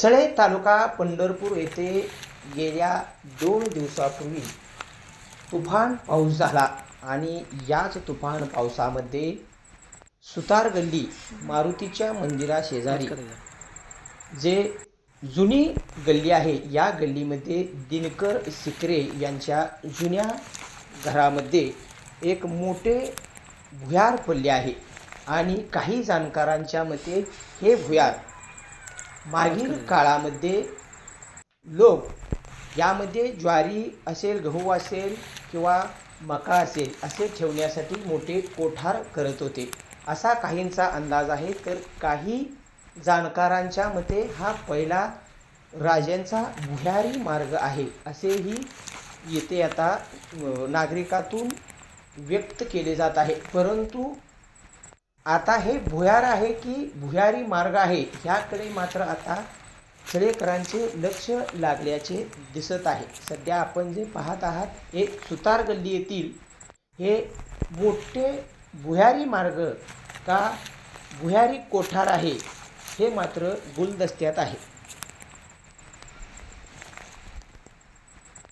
सळे तालुका पंढरपूर येथे गेल्या दोन दिवसापूर्वी तुफान पाऊस झाला आणि याच तुफान पावसामध्ये सुतार गल्ली मारुतीच्या मंदिरा शेजारी जे जुनी गल्ली आहे या गल्लीमध्ये दिनकर सिकरे यांच्या जुन्या घरामध्ये एक मोठे भुयार पडले आहे. आणि काही जाणकारांच्या मते हे भुयार मागील काळामध्ये लोक यामध्ये ज्वारी असेल गहू असेल किंवा मका असेल असे ठेवण्यासाठी मोठे कोठार करत होते. असा काहींचा अंदाज आहे. तर काही जाणकारांच्या मते हा पहिला राजांचा भुयारी मार्ग आहे असेही येथे आता नागरिकातून व्यक्त केले जात आहे. परंतु आता हे भुयार आहे की भुयारी मार्ग आहे ह्याकडे मात्र आता खेळेकरांचे लक्ष लागल्याचे दिसत आहे. सध्या आपण जे पाहत आहात एक सुतार गल्ली येथील हे मोठे भुयारी मार्ग का भुयारी कोठार आहे हे मात्र गुलदस्त्यात आहे.